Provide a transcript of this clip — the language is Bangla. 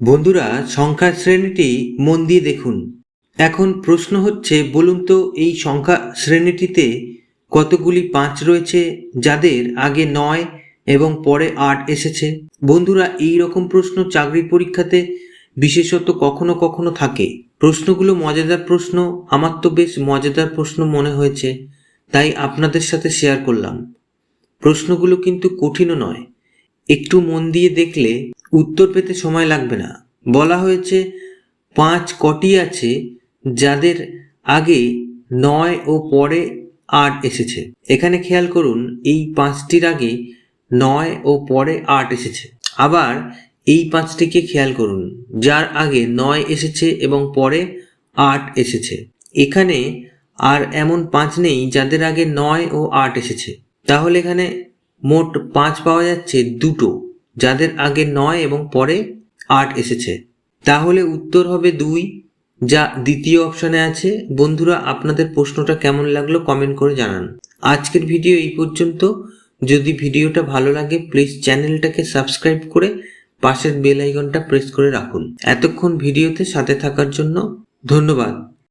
বন্ধুরা, সংখ্যা শ্রেণীটি মন দিয়ে দেখুন। এখন প্রশ্ন হচ্ছে, বলুন তো এই সংখ্যা শ্রেণীটিতে কতগুলি পাঁচ রয়েছে, যাদের আগে নয় এবং পরে আট এসেছে? বন্ধুরা, এই রকম প্রশ্ন চাকরির পরীক্ষাতে বিশেষত কখনো কখনো থাকে। প্রশ্নগুলো মজাদার প্রশ্ন, আমার তো বেশ মজাদার প্রশ্ন মনে হয়েছে, তাই আপনাদের সাথে শেয়ার করলাম। প্রশ্নগুলো কিন্তু কঠিনও নয়। একটু মন দিয়ে দেখলে উত্তর পেতে সময় লাগবে না। বলা হয়েছে, পাঁচ কটি আছে যাদের আগে নয় ও পরে আট এসেছে। এখানে খেয়াল করুন, এই পাঁচটির আগে নয় ও পরে আট এসেছে। আবার এই পাঁচটিকে খেয়াল করুন, যার আগে নয় এসেছে এবং পরে আট এসেছে। এখানে আর এমন পাঁচ নেই যাদের আগে নয় ও আট এসেছে। তাহলে এখানে মোট পাঁচ পাওয়া যাচ্ছে দুটো। যাদের আগে নয় এবং পরে আট এসেছে। তাহলে উত্তর হবে দুই, যা দ্বিতীয় অপশানে আছে। বন্ধুরা, আপনাদের প্রশ্নটা কেমন লাগল কমেন্ট করে জানান। আজকের ভিডিও এই পর্যন্ত। যদি ভিডিওটা ভালো লাগে প্লিজ চ্যানেলটাকে সাবস্ক্রাইব করে পাশের বেল আইকনটা প্রেস করে রাখুন। এতক্ষণ ভিডিওতে সাথে থাকার জন্য ধন্যবাদ।